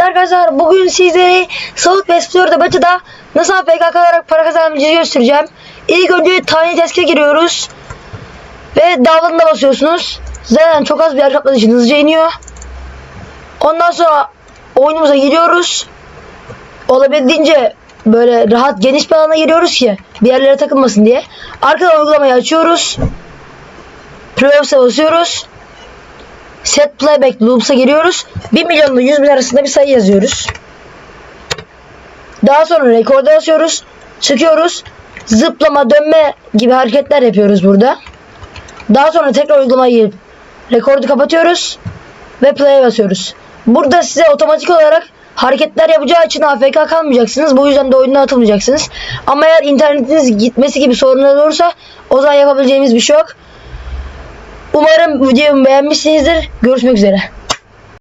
arkadaşlar bugün sizlere South West Florida Batı'da nasıl APK kalarak para kazanabileceğinizi göstereceğim. İlk önce tiny task'e giriyoruz. Ve download'a basıyorsunuz. Zaten çok az bir yer için hızlıca iniyor. Ondan sonra oyunumuza giriyoruz. Olabildiğince böyle rahat geniş bir alana giriyoruz ki bir yerlere takılmasın diye. Arkadan uygulamayı açıyoruz. Previews'a basıyoruz. Set playback loops'a giriyoruz. 1 milyonla 100 bin arasında bir sayı yazıyoruz. Daha sonra rekorda basıyoruz. Çıkıyoruz. Zıplama, dönme gibi hareketler yapıyoruz burada. Daha sonra tekrar uygulamaya girip rekordu kapatıyoruz ve play'e basıyoruz. Burada size otomatik olarak hareketler yapacağı için AFK kalmayacaksınız. Bu yüzden de oyundan atılmayacaksınız. Ama eğer internetiniz gitmesi gibi sorunlar olursa o zaman yapabileceğimiz bir şey yok. Umarım videomu beğenmişsinizdir. Görüşmek üzere.